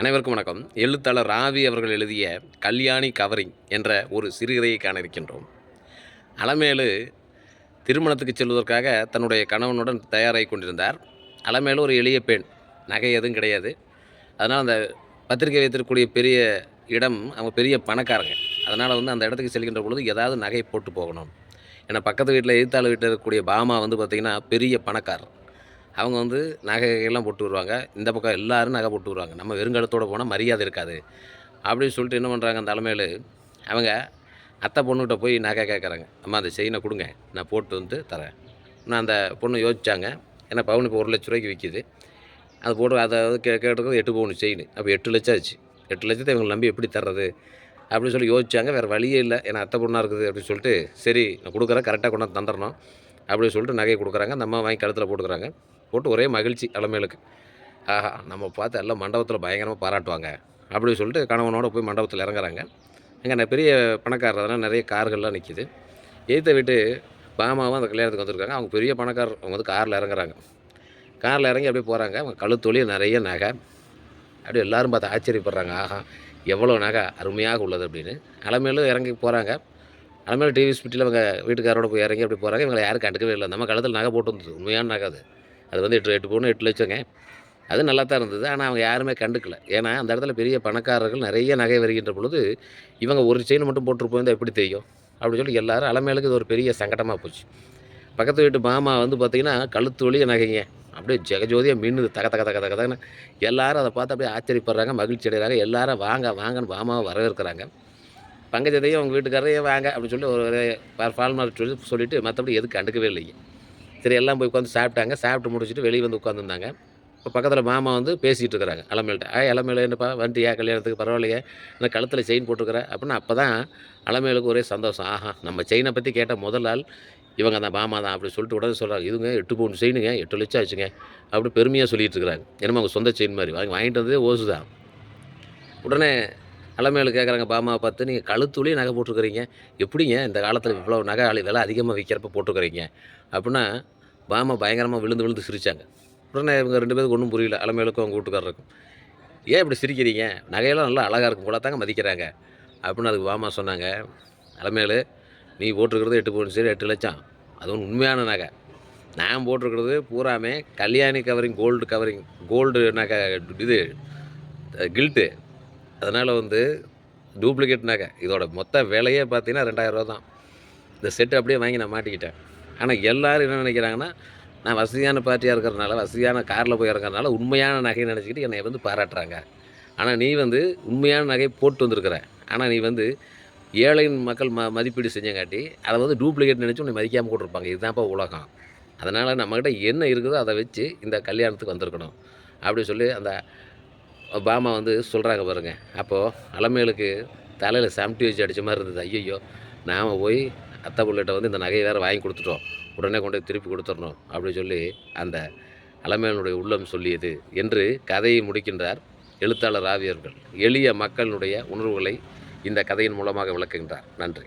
அனைவருக்கும் வணக்கம். எழுத்தாளர் ராவி அவர்கள் எழுதிய கல்யாணி கவரிங் என்ற ஒரு சிறுகதையை காண இருக்கின்றோம் அலமேலு திருமணத்துக்கு செல்வதற்காக தன்னுடைய கணவனுடன் தயாராகி கொண்டிருந்தார். அலமேலு ஒரு எளிய பெண் நகை எதுவும் கிடையாது. அதனால் அந்த பத்திரிகை வைத்திருக்கக்கூடிய பெரிய இடம் அவங்க பெரிய பணக்காரங்க. அதனால் வந்து அந்த இடத்துக்கு செல்கின்ற பொழுது ஏதாவது நகை போட்டு போகணும். ஏன்னா பக்கத்து வீட்டில் எழுத்தாளர் வீட்டில் இருக்கக்கூடிய பாமா வந்து பார்த்திங்கன்னா பெரிய பணக்காரர். அவங்க வந்து நகைகள்லாம் போட்டு வருவாங்க. இந்த பக்கம் எல்லாரும் நகை போட்டு வருவாங்க. நம்ம வெறுங்கடத்தோடு போனால் மரியாதை இருக்காது. அப்படின்னு சொல்லிட்டு என்ன பண்ணுறாங்க அந்த தலைமையில் அவங்க அத்தை பொண்ணுகிட்ட போய் நகை கேட்குறாங்க அம்மா அந்த செயினை கொடுங்க. நான் போட்டு வந்து தரேன். நான் அந்த பொண்ணு யோசித்தாங்க ஏன்னா பவுன் இப்போ ஒரு லட்ச ரூபாய்க்கு விற்கிது அது போட்டு அதை கே கேட்டுக்கிறது எட்டு பவுன் செயின். அப்போ எட்டு லட்சம் ஆச்சு. எட்டு லட்சத்தை இவங்க நம்பி எப்படி தர்றது? அப்படின்னு சொல்லி யோசிச்சாங்க. வேறு வழியே இல்லை. ஏன்னா அத்தை பொண்ணாக இருக்குது அப்படின்னு சொல்லிட்டு சரி நான் கொடுக்குறேன். கரெக்டாக கொண்டாந்து தந்துடணும். அப்படின்னு சொல்லிட்டு நகையை கொடுக்குறாங்க. அந்த அம்மா வாங்கி கழுத்தில் போட்டுக்கிறாங்க. போட்டு ஒரே மகிழ்ச்சி அலமேலுக்கு ஆஹா நம்ம பார்த்து எல்லாம் மண்டபத்தில் பயங்கரமாக பாராட்டுவாங்க. அப்படின்னு சொல்லிட்டு கணவனோட போய் மண்டபத்தில் இறங்குறாங்க. அங்கே பெரிய பணக்காரர் அதனால் நிறைய கார்கள்லாம் நிற்கிது எய்த்த விட்டு பாமாவும் அந்த கல்யாணத்துக்கு வந்திருக்காங்க. அவங்க பெரிய பணக்காரர் அவங்க வந்து காரில் இறங்குறாங்க. காரில் இறங்கி அப்படியே போகிறாங்க அவங்க கழுத்தொழி நிறைய நகை. அப்படியே எல்லாரும் பார்த்து ஆச்சரியப்படுறாங்க. ஆஹா எவ்வளோ நகை அருமையாக உள்ளது அப்படின்னு. அலமேலும் இறங்கி போகிறாங்க அலமேலு டிவி ஸ்பிட்டில் அவங்க வீட்டுக்காரோட போய் இறங்கி அப்படி போகிறாங்க இவங்களை யாரும் கண்டுக்கவே இல்லை. நம்ம கழுத்தில் நகை போட்டு வந்தது. உண்மையான நகை அது. அது வந்து எட்டு எட்டு பவுன் எட்டு லட்சங்க அது நல்லா தான் இருந்தது ஆனால் அவங்க யாருமே கண்டுக்கல ஏன்னா அந்த இடத்துல பெரிய பணக்காரர்கள் நிறைய நகை வருகின்ற பொழுது இவங்க ஒரு செயின் மட்டும் போட்டு போயிருந்தால் எப்படி தெரியும் அப்படின்னு சொல்லி எல்லோரும் அலமேலுக்கு இது ஒரு பெரிய சங்கடமாக போச்சு பக்கத்து வீட்டு மாமா வந்து பார்த்திங்கன்னா கழுத்து வழிய நகைங்க அப்படியே ஜெகஜோதியாக மின்னுது தக தக தக தகன்னு எல்லாரும் அதை பார்த்து அப்படியே ஆச்சரியப்படுறாங்க மகிழ்ச்சி அடைகிறாங்க எல்லாரும் வாங்க வாங்கன்னு மாமாவை வரவேற்கிறாங்க பங்கஜத்தையும் அவங்க வீட்டுக்காரரையும் வாங்க அப்படின்னு சொல்லி ஒரு ஃபால்மார்க் சொல்லி சொல்லிவிட்டு மற்றபடி எதுவும் கண்டுக்கவே இல்லைங்க சரி எல்லாம் போய் உட்காந்து சாப்பிட்டாங்க. சாப்பிட்டு முடிச்சுட்டு வெளியே வந்து உட்காந்துருந்தாங்க இப்போ பக்கத்தில் மாமா வந்து பேசிகிட்டு இருக்கிறாங்க. அலமேல்கிட்ட ஆ அலமேல என்னப்பா? வந்துட்டியா கல்யாணத்துக்கு பரவாயில்லையே. நான் கழுத்தில் செயின் போட்டுருக்கிறேன் அப்படின்னு அப்போ தான் அலமேலுக்கு ஒரே சந்தோஷம். ஆஹா நம்ம செயினை பற்றி கேட்ட முதல் ஆள் இவங்க அந்த மாமா தான் அப்படி சொல்லிட்டு உடனே சொல்கிறாங்க இதுங்க எட்டு பவுன் செயினுங்க எட்டு லட்சம் ஆச்சுங்க. அப்படி பெருமையாக சொல்லிட்டு இருக்கிறாங்க. என்னமோ அவங்க சொந்த செயின் மாதிரி. வாங்கி வாங்கிட்டு வந்ததே ஓசு தான். உடனே அலமேலு கேட்குறாங்க பாமாவை பார்த்து நீங்கள் கழுத்துலேயே நகை போட்டுருக்குறீங்க. எப்படிங்க இந்த காலத்தில் இவ்வளோ நகை ஆளு விலை அதிகமாக விற்கிறப்ப போட்டுருக்குறீங்க? அப்படின்னா பாமா பயங்கரமாக விழுந்து விழுந்து சிரித்தாங்க உடனே இவங்க ரெண்டு பேருக்கு ஒன்றும் புரியல. அலமேலுக்கும் அவங்க வீட்டுக்காரருக்கும் ஏன் இப்படி சிரிக்கிறீங்க? நகையெல்லாம் நல்லா அழகாக இருக்கும் போல தாங்க மதிக்கிறாங்க. அப்படின்னு அதுக்கு பாமா சொன்னாங்க. அலமேல் நீ போட்டிருக்கிறது எட்டு பவுன் சரி எட்டு லட்சம். அதுவும் உண்மையான நகை. நான் போட்டிருக்கிறது பூராமே Kalyani covering gold covering gold நகை இது கில்ட்டு அதனால் வந்து டூப்ளிகேட் நகை. இதோட மொத்த விலையே பார்த்தீங்கன்னா ரெண்டாயிரரூவா தான். இந்த செட்டு அப்படியே வாங்கி நான் மாட்டிக்கிட்டேன். ஆனால் எல்லோரும் என்ன நினைக்கிறாங்கன்னா நான் வசதியான பார்ட்டியாக இருக்கிறனால வசதியான காரில் போய் இறங்குறதுனால உண்மையான நகையை நினச்சிக்கிட்டு என்னை வந்து பாராட்டுறாங்க. ஆனால் நீ வந்து உண்மையான நகை போட்டு வந்திருக்கிற. ஆனால் நீ வந்து ஏழையின் மக்கள் ம மதிப்பீடு செஞ்சங்காட்டி அதை வந்து டூப்ளிகேட் நினச்சி உன்னை மதிக்காமல் போட்டிருப்பாங்க. இதுதான்ப்பா உலகம். அதனால் நம்மக்கிட்ட என்ன இருக்குதோ அதை வச்சு இந்த கல்யாணத்துக்கு வந்திருக்கணும். அப்படி சொல்லி அந்த பாமா வந்து சொல்கிறாங்க பாருங்கள் அப்போது அலமேலுக்கு தலையில் சாமிட்டி வச்சு அடித்த மாதிரி இருந்தது. ஐயையோ நாம் போய் அத்தை பிள்ளைகிட்ட வந்து இந்த நகையை வேறு வாங்கி கொடுத்துட்டோம். உடனே கொண்டு போய் திருப்பி கொடுத்துடணும் அப்படின்னு சொல்லி அந்த அலமேலனுடைய உள்ளம் சொல்லியது என்று கதையை முடிக்கின்றார் எழுத்தாளர் ஆவியர்கள். எளிய மக்களுடைய உணர்வுகளை இந்த கதையின் மூலமாக விளக்குகின்றார். நன்றி.